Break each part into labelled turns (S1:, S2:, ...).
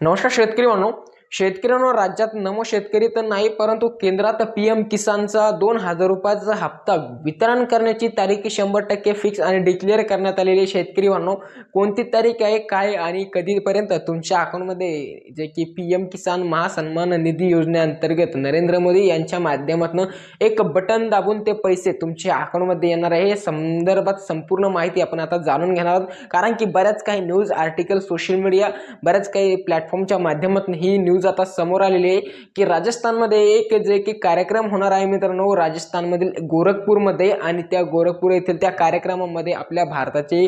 S1: नमस्कार शेतकरी म्हणून शेतकऱ्यांना राज्यात नमो शेतकरी तर नाही परंतु केंद्रात पी एम किसानचा दोन हजार रुपयाचा हप्ता वितरण करण्याची तारीख शंभर टक्के फिक्स आणि डिक्लेअर करण्यात आलेली शेतकरी म्हणून कोणती तारीख आहे काय आणि कधीपर्यंत? तुमच्या अकाउंटमध्ये जे की पी एम किसान महासन्मान निधी योजनेअंतर्गत नरेंद्र मोदी यांच्या माध्यमातून एक बटन दाबून ते पैसे तुमच्या अकाउंटमध्ये येणार आहे. हे संदर्भात संपूर्ण माहिती आपण आता जाणून घेणार आहोत. कारण की बऱ्याच काही न्यूज आर्टिकल सोशल मीडिया बऱ्याच काही प्लॅटफॉर्मच्या माध्यमातून ही न्यूज आता समोर आलेली आहे की राजस्थानमध्ये एक जे की कार्यक्रम होणार आहे मित्रांनो राजस्थानमधील गोरखपूरमध्ये. आणि त्या गोरखपूर येथील त्या कार्यक्रमामध्ये आपल्या भारताचे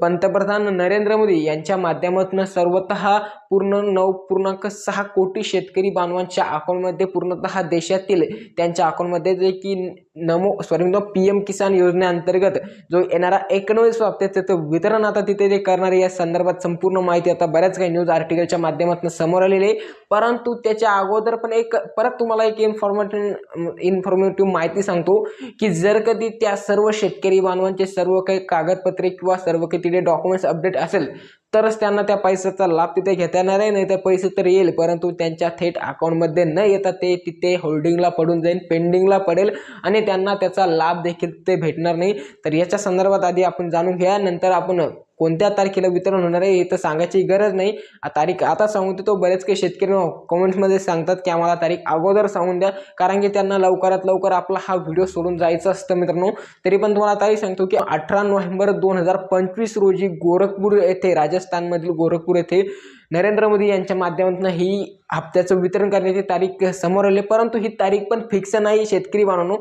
S1: पंतप्रधान नरेंद्र मोदी यांच्या माध्यमातून सर्वतः पूर्ण नऊ पूर्णांक सहा कोटी शेतकरी बांधवांच्या अकाउंटमध्ये पूर्णतः देशातील त्यांच्या अकाउंटमध्ये जे की Namo sorry P M Kisan योजनेअंतर्गत जो येणारा एकोणवीस हप्त्याचं तो वितरण आता तिथे ते करणार या संदर्भात संपूर्ण माहिती आता बऱ्याच काही न्यूज आर्टिकलच्या माध्यमातून समोर आलेली आहे. परंतु त्याच्या अगोदर पण एक परत तुम्हाला एक इन्फॉर्मेटिव्ह इन्फॉर्मेटिव्ह माहिती सांगतो की जर कधी त्या सर्व शेतकरी बांधवांचे सर्व काही कागदपत्रे किंवा सर्व काही तिथे डॉक्युमेंट्स अपडेट असेल तरच त्यांना त्या पैशाचा लाभ तिथे घेता येणार आहे नाही तर पैसे तर येईल परंतु त्यांच्या थेट अकाउंटमध्ये न येता ते तिथे होल्डिंगला पडून जाईल पेंडिंगला पडेल आणि त्यांना त्याचा लाभ देखील ते भेटणार नाही. तर याच्या संदर्भात आधी आपण जाणून घ्या नंतर आपण कोणत्या तारखेला वितरण होणार आहे हे तर सांगायची गरज नाही. तारीख आता सांगून देतो बरेच काही शेतकरी कमेंट्समध्ये सांगतात की आम्हाला तारीख अगोदर सांगून द्या. कारण की त्यांना लवकरात लवकर आपला हा व्हिडिओ सोडून जायचं असतं मित्रांनो. तरी पण तुम्हाला तारीख सांगतो की अठरा नोव्हेंबर दोन हजार पंचवीस रोजी गोरखपूर येथे राजस्थानमधील गोरखपूर येथे नरेंद्र मोदी यांच्या माध्यमातून ही हप्त्याचं वितरण करण्याची तारीख समोर आली. परंतु ही तारीख पण फिक्स नाही शेतकरी बांधवांनो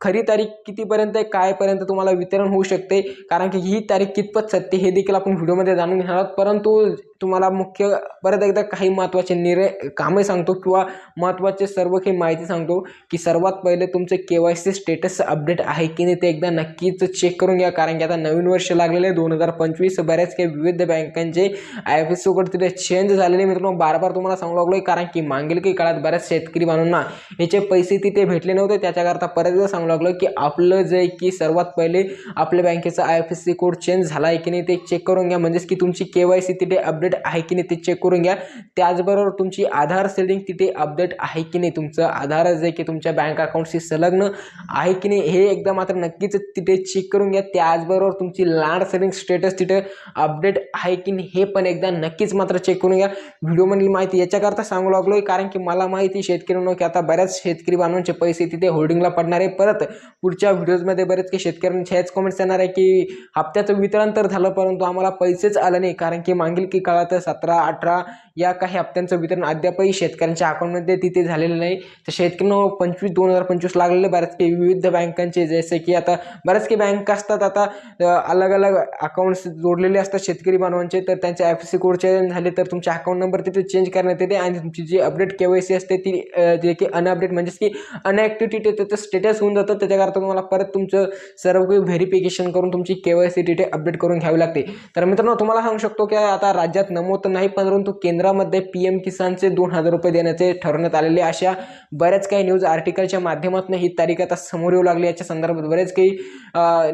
S1: खरी तारीख कितीपर्यंत आहे कायपर्यंत तुम्हाला वितरण होऊ शकते कारण की ही तारीख कितपत सत्य हे देखील आपण व्हिडिओमध्ये जाणून घेणार आहोत. परंतु तुम्हाला मुख्य परत एकदा काही महत्त्वाचे निर्णय कामे सांगतो किंवा महत्त्वाचे सर्व काही माहिती सांगतो की सर्वात पहिले तुमचं K Y C status update आहे की नाही ते एकदा नक्कीच चेक करून घ्या. कारण की आता नवीन वर्ष लागलेले दोन हजार पंचवीस बऱ्याच काही विविध बँकांचे आय एफ एस सोबत तिथे चेंज झालेले मित्रांनो बार बार तुम्हाला सांगू लागलो कारण की मागील काही काळात बऱ्याच शेतकरी बांधवांना याचे पैसे तिथे भेटले नव्हते. त्याच्याकरता परत एकदा सांगू लागलो की आपलं जे की सर्वात पहिले आपल्या बँकेचा I F S C code change झाला आहे की नाही ते चेक करून घ्या. म्हणजेच की तुमची के वाय सी तिथे अपडेट आहे की नाही ते चेक करून घ्या. त्याचबरोबर तुमची आधार सेलिंग तिथे अपडेट आहे की नाही? तुमचं आधार जे की तुमच्या बँक अकाउंटशी संलग्न आहे की नाही हे एकदा मात्र नक्कीच तिथे चेक करून घ्या. त्याचबरोबर तुमची लँड सेलिंग स्टेटस तिथे अपडेट आहे की नाही हे पण एकदा नक्कीच मात्र चेक करून घ्या. व्हिडिओमधली माहिती याच्याकरता सांगू लागलो आहे कारण की मला माहिती शेतकऱ्यांना की आता बऱ्याच शेतकरी बांधवांचे पैसे तिथे होल्डिंगला पडणार आहे. परत पुढच्या व्हिडिओजमध्ये बरेच काही शेतकऱ्यांचे ह्याच कॉमेंट्स येणार आहे की हप्त्याचं वितरण तर झालं परंतु आम्हाला पैसेच आलं नाही कारण की मागील की काळात सतरा अठरा या काही हप्त्यांचं वितरण अद्यापही शेतकऱ्यांच्या अकाउंटमध्ये तिथे झालेलं नाही. तर शेतकऱ्यांना पंचवीस दोन हजार पंचवीस लागलेले बऱ्याच काही विविध बँकांचे जसे की आता बऱ्याच काही बँक असतात. आता अलग अलग अकाउंट्स जोडलेले असतात शेतकरी बांधवांचे. तर त्यांचे एफ सी कोड चेंज झाले तर तुमचे अकाउंट नंबर तिथे चेंज करण्यात येते आणि तुमची जी अपडेट के वाय सी असते ती जे की अनअपडेट म्हणजेच की अनॲक्टिव्हिटी त्याचं स्टेटस होऊन जातं. त्याच्याकरता तुम्हाला परत तुमचं सर्व काही व्हेरिफिकेशन करून तुमची K Y C detail update करून घ्यावी लागते. तर मित्रांनो तुम्हाला सांगू शकतो की आता राज्यात नमो तर नाही परंतु केंद्रामध्ये पी एम किसानचे दोन हजार रुपये देण्याचे ठरवण्यात आलेले अशा बऱ्याच काही न्यूज आर्टिकलच्या माध्यमातून ही तारीख आता समोर येऊ लागली याच्या संदर्भात बरेच काही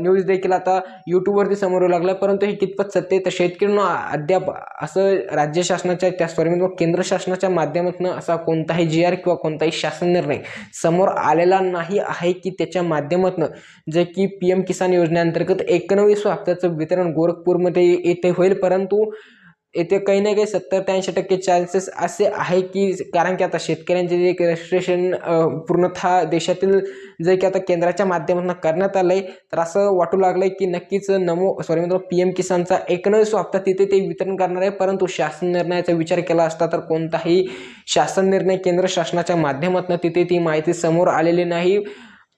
S1: न्यूज देखील आता यूट्यूबवरती समोर येऊ लागल्या परंतु हे कितपत सत्य आहे? तर शेतकऱ्यांना अद्याप असं राज्य शासनाच्या त्या सॉरी म्हणजे केंद्र शासनाच्या माध्यमातून असा कोणताही जी आर किंवा कोणताही शासन निर्णय समोर आलेला नाही आहे की त्याच्या माध्यमातून जे की पी एम किसान योजनेअंतर्गत एकोणवीस हप्त्याचं वितरण गोरखपूरमध्ये येथे होईल परंतु येथे काही ना काही सत्तर ते ऐंशी टक्के चान्सेस असे आहे की कारण की आता शेतकऱ्यांचे जे रजिस्ट्रेशन पूर्णतः देशातील जे की आता केंद्राच्या माध्यमातून करण्यात आलं आहे तर असं वाटू लागलं आहे की नक्कीच नमो सॉरी म्हणजे पी एम किसानचा एकोणवीस हप्ता तिथे ते वितरण करणार आहे. परंतु शासन निर्णयाचा विचार केला असता तर कोणताही शासन निर्णय केंद्र शासनाच्या माध्यमातून तिथे ती माहिती समोर आलेली नाही.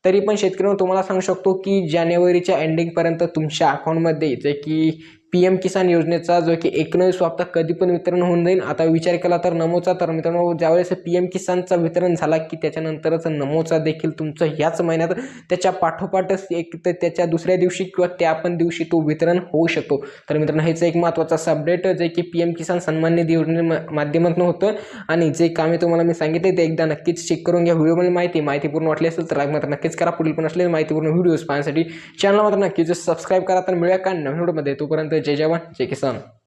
S1: तरी पण शेतकऱ्यांना तुम्हाला सांगू शकतो की जानेवारीच्या एंडिंगपर्यंत तुमच्या अकाउंटमध्ये जे की पी एम किसान योजनेचा जो की एकोणवीस हप्ता कधी पण वितरण होऊन जाईल. आता विचार केला तर नमोचा. तर मित्रांनो ज्यावेळेस पी एम किसानचा वितरण झाला की त्याच्यानंतरच नमोचा देखील तुमचं ह्याच महिन्यात त्याच्या पाठोपाठच एक तर त्याच्या दुसऱ्या दिवशी किंवा त्या पण दिवशी तो वितरण होऊ शकतो. तर मित्रांनो हेच एक महत्त्वाचा अपडेट जे की पी एम किसान सन्मान निधी योजने माध्यमातून होतं. आणि जे कामे तुम्हाला मी सांगितले ते एकदा नक्कीच चेक करून घ्या. व्हिडिओमध्ये माहिती माहिती पूर्ण वाटली असेल तर मात्र नक्कीच करा. पुढील पण असलेली माहितीपूर्ण व्हिडिओज पाहण्यासाठी चॅनल मात्र नक्कीच सबस्क्राईब करा. तर मिळूया का नवीन व्हिडिओमध्ये तोपर्यंत जय जवान जय किसान.